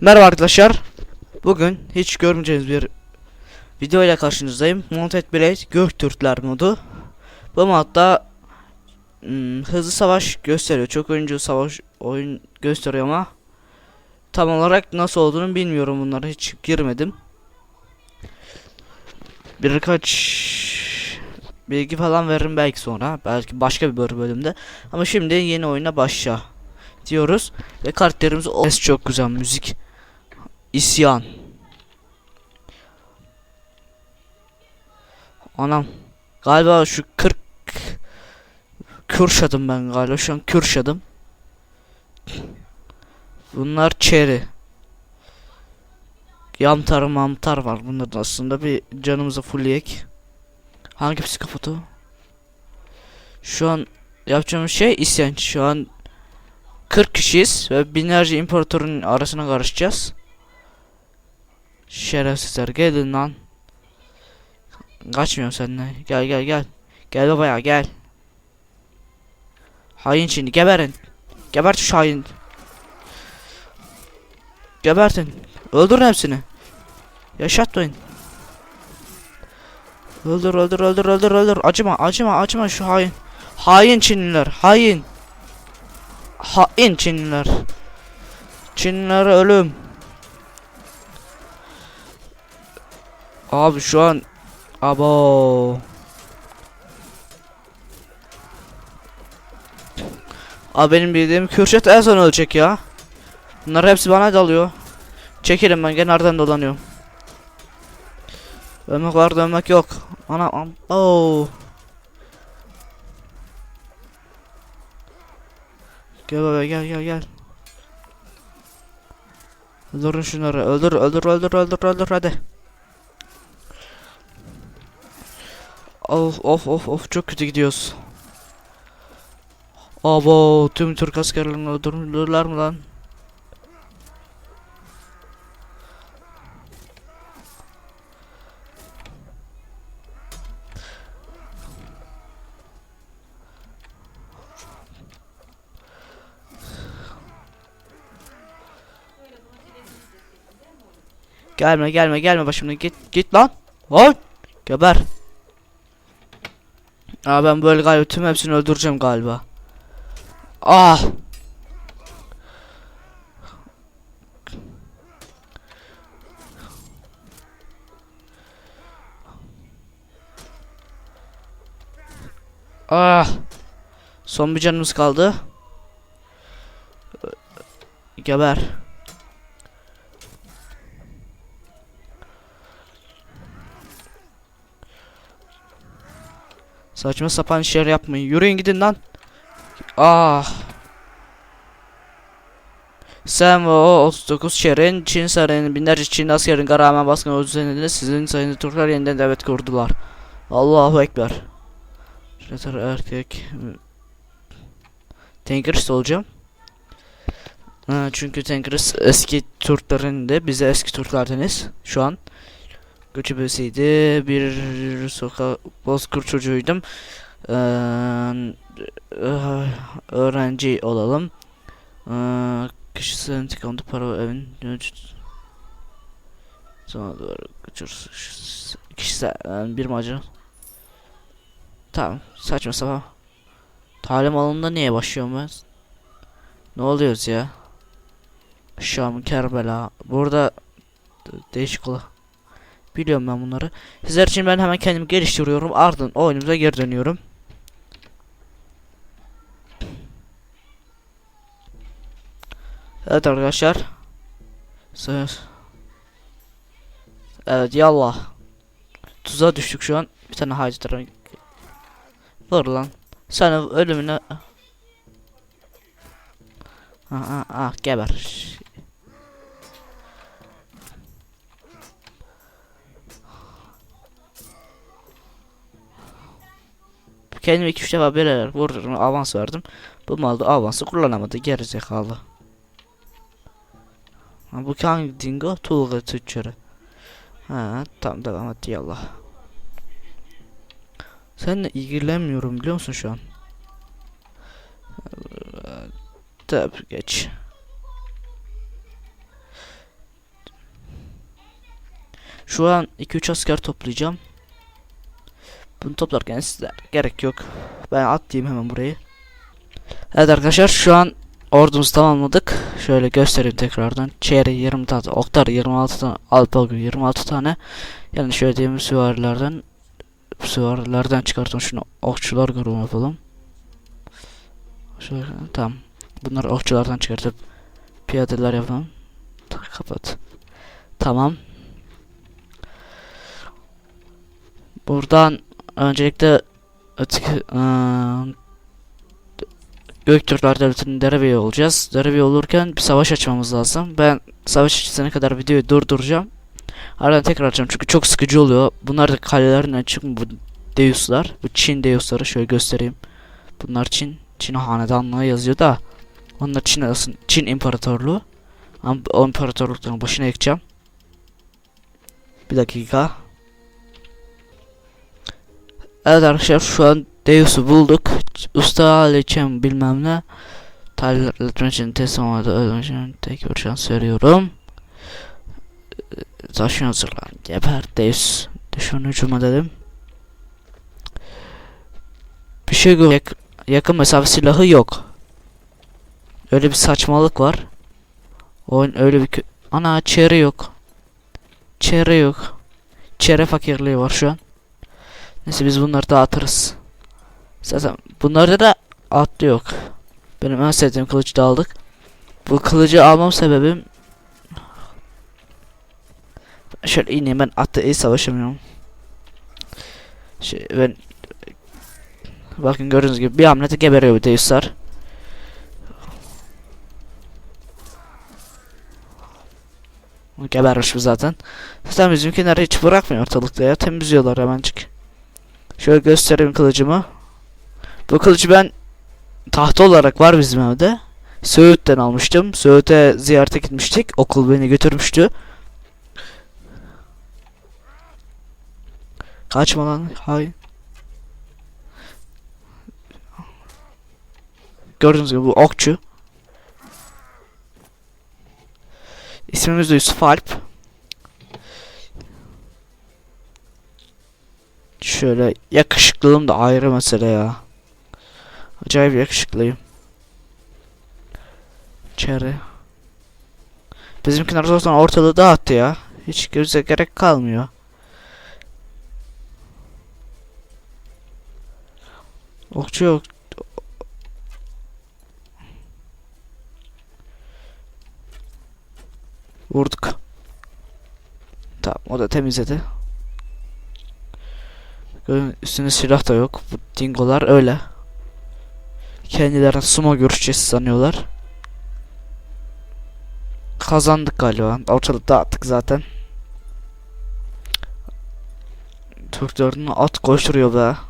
Merhaba arkadaşlar. Bugün hiç görmeyeceğiniz bir video ile karşınızdayım. Mounted Blade Göktürkler modu. Bu modda hmm, hızlı savaş gösteriyor. Çok oyuncu savaş oyun gösteriyor ama tam olarak nasıl olduğunu bilmiyorum bunlara hiç girmedim. Birkaç bilgi falan veririm belki sonra. Belki başka bir bölümde. Ama şimdi yeni oyuna başla diyoruz. Ve karakterimiz o çok güzel müzik. İsyan. Anam. Galiba şu 40 Kürşadım ben galiba. Şu an Kürşadım. Bunlar çeri. Yamtar mamtar var bunların aslında bir canımıza fullleyek. Hangi psikopotu? Şu an yapacağımız şey isyan. Şu an 40 kişiyiz ve binlerce imparatorun arasına karışacağız. Şerefsizler gelin lan. Kaçmıyorum seninle. Gel gel gel. Gel babaya gel. Hain şimdi geberin. Gebert şu hain. Gebertin. Öldürün hepsini. Yaşatmayın. Öldür öldür öldür öldür öldür. Acıma acıma acıma şu hain. Hain Çinliler. Hain. Hain Çinliler. Çinlilere ölüm. Abi şu an abo. Abi benim bildiğim Kürşat en son ölecek ya. Bunlar hepsi bana dalıyor. Çekilin ben gene aradan dolanıyorum. Ölmek var dönmek yok. Ana abo. Gel baba gel gel gel. Öldürün şunları. Öldür öldür öldür öldür öldür hadi. Of of of of çok kötü gidiyoruz. Abo tüm Türk askerlerini öldürdüler mi lan? Gelme gelme gelme başımdan git git lan. Hoy geber. Aa ben böyle galiba tüm hepsini öldüreceğim galiba. Ah. Ah. Son bir canımız kaldı. Geber. Saçma sapan işler yapmayın. Yürüyün gidin lan. Ah. Sen ve o 39 şehrin Çin sarayının binlerce Çin askerin rağmen baskın üzerinde sizin sayınız Türkler yeniden devlet kurdular. Allahu Ekber. Yeter erkek. Tenkris olacağım. Ha, çünkü Tenkris eski Türklerin de bize eski Türklerdeniz şu an. Göçebesiydi. Bir sokak bozkır çocuğuydum. Ee, öğrenci olalım. Ee, kişisel intikamda para evin mevcut. Sonra doğru kaçırız. Kişisel bir macera. Tamam saçma sapan. Talim alanında niye başlıyorum ben? Ne oluyoruz ya? Şam, Kerbela. Burada değişik ola. Biliyorum ben bunları. Sizler için ben hemen kendimi geliştiriyorum. Ardından oyunumuza geri dönüyorum. Evet arkadaşlar. Söz. Evet yallah. Tuzağa düştük şu an. Bir tane hacı tarafı. Vur lan. Sen ölümüne... Ah ah ah geber. Kendime iki üç defa böyle vurdum avans verdim. Bu malda avansı kullanamadı geri zekalı. Ha, bu hangi dingo? Tulga tüccarı. Ha tamam devam et yallah. Seninle ilgilenmiyorum biliyor musun şu an? Tabi geç. Şu an 2-3 asker toplayacağım. Bunu toplarken sizler gerek yok. Ben atlayayım hemen burayı. Evet arkadaşlar şu an ordumuzu tamamladık. Şöyle göstereyim tekrardan. Çeyre 20 tane, oktar 26 tane, alpagü 26 tane. Yani şöyle diyeyim süvarilerden süvarilerden çıkartalım şunu okçular grubu yapalım. Şöyle tamam. Bunları okçulardan çıkartıp piyadeler yapalım. Kapat. Tamam. Buradan öncelikle ıı, Göktürkler Devleti'nin derebeyi olacağız. Derebeyi olurken bir savaş açmamız lazım. Ben savaş açısına kadar videoyu durduracağım. Ardından tekrar açacağım çünkü çok sıkıcı oluyor. Bunlar da kalelerin açık mı bu Deus'lar? Bu Çin Deus'ları şöyle göstereyim. Bunlar Çin. Çin hanedanlığı yazıyor da. Onlar Çin arasın Çin İmparatorluğu. Ama o imparatorlukların başına yakacağım. Bir dakika. Evet arkadaşlar şu an Deus'u bulduk. Usta Aliçem bilmem ne. Talihletme için teslim olmadı. Ölüm için tek bir şans veriyorum. Taşın hazırlan. Geber Deus. Düşman hücum edelim. Bir şey gör. Yak- yakın mesafe silahı yok. Öyle bir saçmalık var. Oyun öyle bir Ana çere yok. Çere yok. Çere fakirliği var şu an. Neyse biz bunları dağıtırız. Zaten bunlarda da atlı yok. Benim en sevdiğim kılıcı da aldık. Bu kılıcı almam sebebim Şöyle ineyim ben atla iyi savaşamıyorum. Şey ben Bakın gördüğünüz gibi bir hamlede geberiyor bir deuslar. Gebermiş bu zaten. Zaten bizimkiler hiç bırakmıyor ortalıkta ya. Temizliyorlar hemencik. Şöyle göstereyim kılıcımı. Bu kılıcı ben tahta olarak var bizim evde. Söğüt'ten almıştım. Söğüt'e ziyarete gitmiştik. Okul beni götürmüştü. Kaçma lan. Hay. Gördüğünüz gibi bu okçu. İsmimiz de Yusuf Alp. Şöyle yakışıklılığım da ayrı mesele ya. Acayip yakışıklıyım. Cherry. Bizimkiler zaten ortalığı dağıttı ya. Hiç göze gerek kalmıyor. Okçu yok. Vurduk. Tamam o da temizledi. Üstünde silah da yok. Bu dingolar öyle. Kendilerine sumo görüşeceğiz sanıyorlar. Kazandık galiba. Ortalığı dağıttık zaten. Türklerin at koşturuyor be.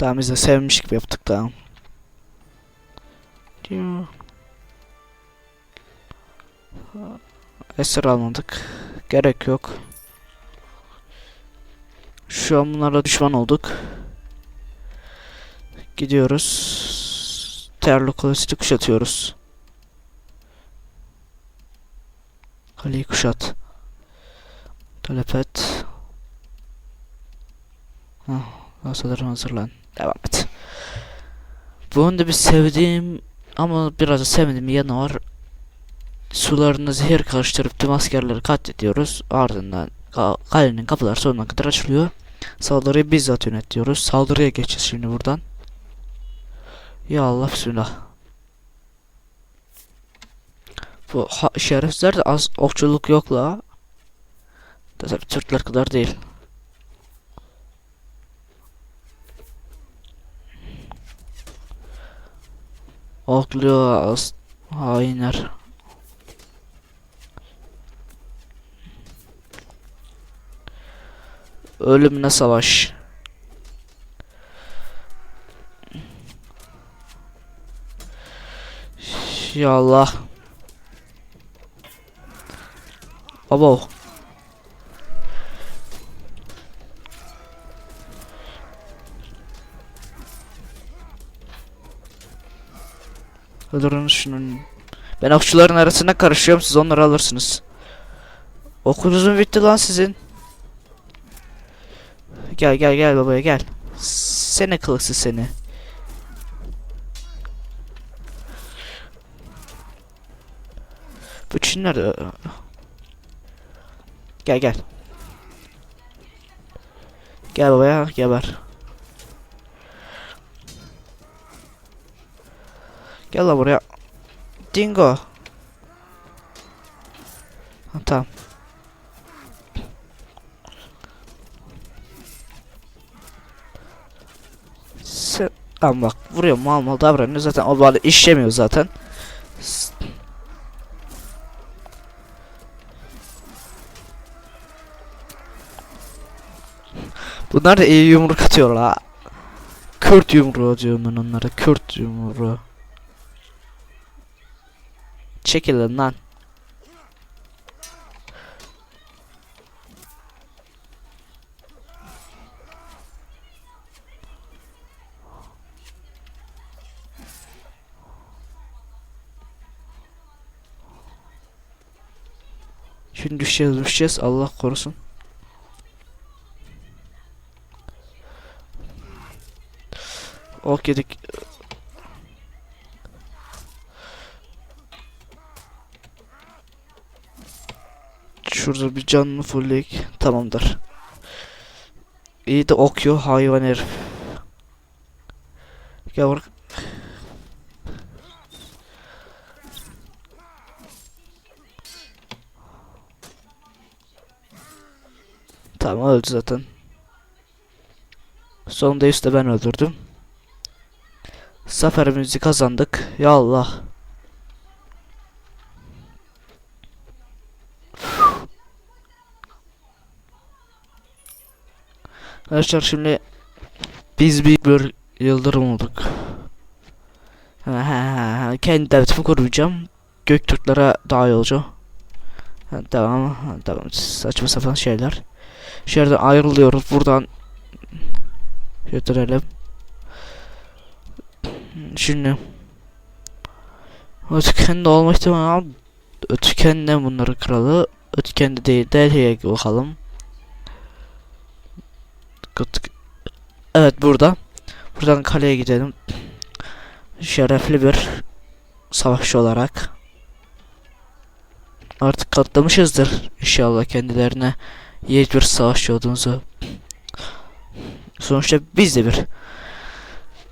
Tamam biz de sevmiş gibi yaptık tamam. Esir almadık. Gerek yok. Şu an bunlarla düşman olduk. Gidiyoruz. Terlo Kulesi'ni kuşatıyoruz. Kaleyi kuşat. Talep et. Hah, hazırlan. Devam et. Bunun da bir sevdiğim ama biraz da sevmediğim yanı var. Sularına zehir karıştırıp tüm askerleri katlediyoruz. Ardından ka kalenin kapıları sonuna kadar açılıyor. Saldırıyı bizzat yönetiyoruz. Saldırıya geçeceğiz şimdi buradan. Ya Allah bismillah. Bu şerefsizler de az okçuluk yok la. Tabii Türkler kadar değil. Az hainler. Ölümle savaş. Ya Allah. Abo. Öldürün şunun. Ben okçuların arasına karışıyorum siz onları alırsınız. Okulunuzun bitti lan sizin. Gel gel gel babaya gel. Sene kılıksız seni. Bu Çin nerede? Gel gel. Gel babaya geber. Gel lan buraya. Dingo. Ha, tamam. Sen Ama bak vuruyor mal mal davranıyor zaten o bari işlemiyor zaten. S- Bunlar da iyi yumruk atıyor la. Kürt yumruğu diyorum ben onlara. Kürt yumruğu. Çekilin lan. Şimdi düşeceğiz düşeceğiz Allah korusun. Ok. Bir canlı fullleyik. Tamamdır. İyi de okuyor hayvan herif. Gel bak. Tamam öldü zaten. Sonunda işte ben öldürdüm. Zaferimizi kazandık. Ya Allah. Arkadaşlar şimdi biz bir, yıldırım olduk. Ha, ha, ha. Kendi devletimi koruyacağım. Göktürklere daha olacağım. Ha, tamam, ha, tamam. Saçma sapan şeyler. Şuradan ayrılıyoruz. Buradan götürelim. Şimdi Ötken de olma ihtimali Ötken de bunları kralı Ötken de değil Delhi'ye bakalım Gıt- Evet burada. Buradan kaleye gidelim. Şerefli bir Savaşçı olarak. Artık katlamışızdır. İnşallah kendilerine Yiğit bir savaşçı olduğunuzu Sonuçta biz de bir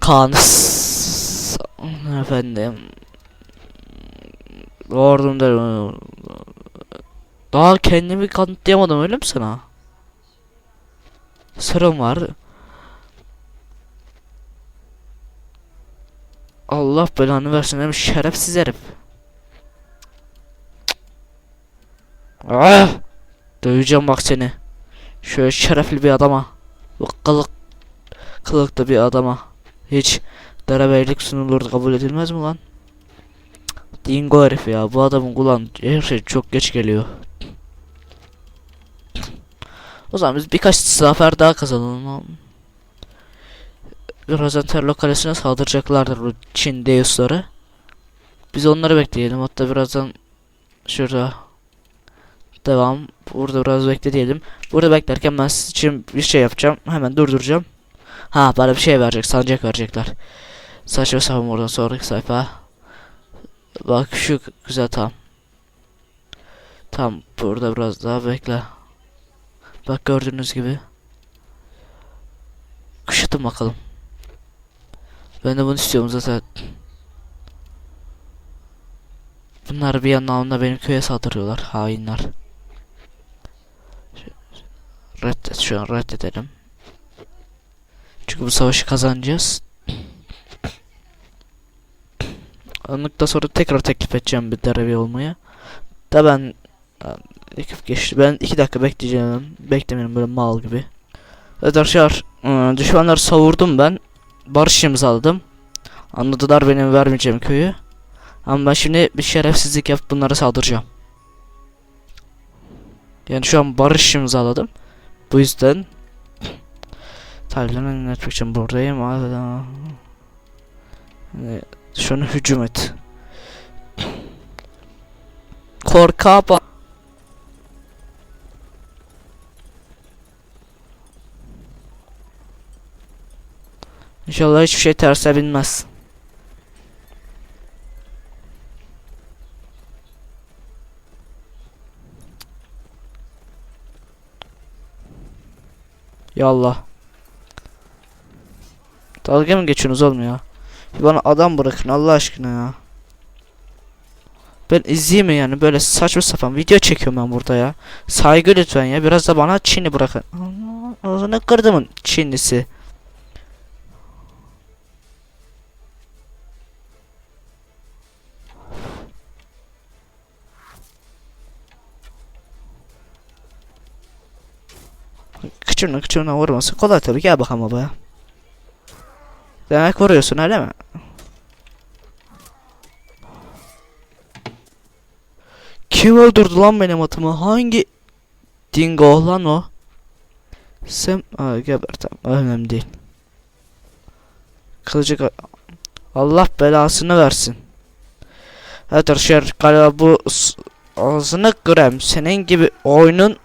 Kanız. Efendim. Ordumda Daha kendimi kanıtlayamadım öyle mi sana? Sırım var. Allah belanı versin hem şerefsiz herif. Ah! Döveceğim bak seni. Şöyle şerefli bir adama. Kılık kılıklı bir adama. Hiç derebeylik sunulur kabul edilmez mi lan? Dingo herif ya. Bu adamın kulağın her şey çok geç geliyor. O zaman biz birkaç zafer daha kazanalım. Birazdan Terlo Kalesi'ne saldıracaklardır bu Çin Deus'ları. Biz onları bekleyelim. Hatta birazdan şurada devam. Burada biraz bekle diyelim. Burada beklerken ben sizin için bir şey yapacağım. Hemen durduracağım. Ha bana bir şey verecek. Sancak verecekler. Saçma sapan oradan sonraki sayfa. Bak şu güzel tam. Tam burada biraz daha bekle. Bak gördüğünüz gibi. Kışıtın bakalım. Ben de bunu istiyorum zaten. Bunlar bir yandan benim köye saldırıyorlar. Hainler. Reddet şu an reddedelim. Çünkü bu savaşı kazanacağız. Anlıkta sonra tekrar teklif edeceğim bir derevi olmaya. Da ben ekip geçti. Ben iki dakika bekleyeceğim. Beklemeyin böyle mal gibi. Evet arkadaşlar ıı, düşmanları savurdum ben. Barış imzaladım. Anladılar benim vermeyeceğim köyü. Ama ben şimdi bir şerefsizlik yapıp bunlara saldıracağım. Yani şu an barış imzaladım. Bu yüzden Taliban'ı yönetmek için buradayım. Aa, Şu an hücum et. korkağa İnşallah hiçbir şey terse binmez. Yallah. Dalga mı geçiyorsunuz oğlum ya? Bana adam bırakın Allah aşkına ya. Ben izleyeyim mi yani böyle saçma sapan video çekiyorum ben burada ya. Saygı lütfen ya biraz da bana Çin'i bırakın. Ağzını kırdımın Çinlisi. Kıçırına kıçırına vurması kolay tabii gel bakalım babaya. Demek vuruyorsun öyle mi? Kim öldürdü lan benim atımı? Hangi dingo lan o? Sen Aa, geber tamam önemli değil. Kılıcı Allah belasını versin. Evet arkadaşlar galiba bu ağzını kırem senin gibi oyunun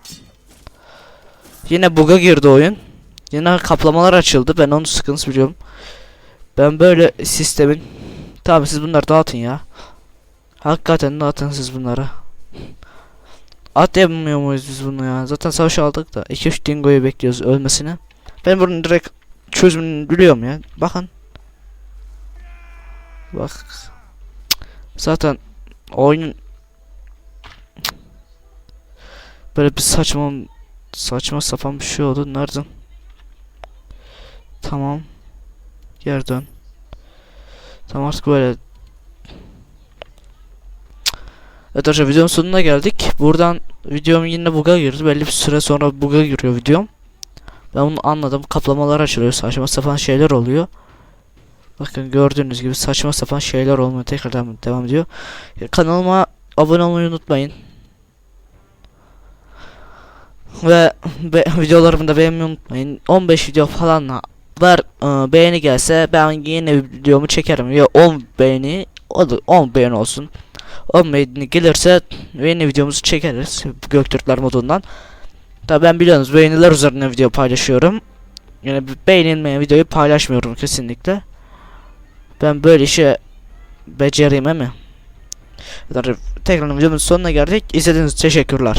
yine buga girdi oyun. Yine kaplamalar açıldı ben onun sıkıntısı biliyorum. Ben böyle sistemin Tamam siz bunları dağıtın ya. Hakikaten dağıtın siz bunları. At yapmıyor muyuz biz bunu ya? Zaten savaş aldık da 2-3 dingoyu bekliyoruz ölmesini. Ben bunun direkt çözümünü biliyorum ya. Bakın. Bak. Zaten oyunun böyle bir saçma saçma sapan bir şey oldu. Nereden? Tamam. Geri dön. Tamam artık böyle Evet arkadaşlar videonun sonuna geldik. Buradan videom yine bug'a girdi. Belli bir süre sonra bug'a giriyor videom. Ben bunu anladım. Kaplamalar açılıyor. Saçma sapan şeyler oluyor. Bakın gördüğünüz gibi saçma sapan şeyler olmaya tekrardan devam ediyor. Kanalıma abone olmayı unutmayın. Ve be videolarımı da beğenmeyi unutmayın. 15 video falanla ver e, beğeni gelse ben yine videomu çekerim. Ya 10 beğeni o da 10 beğeni olsun. 10 beğeni gelirse yeni videomuzu çekeriz Göktürkler modundan. Tabi ben biliyorsunuz beğeniler üzerine video paylaşıyorum. Yani beğenilmeyen videoyu paylaşmıyorum kesinlikle. Ben böyle işe becereyim mi? Tekrar videomun sonuna geldik. İzlediğiniz için teşekkürler.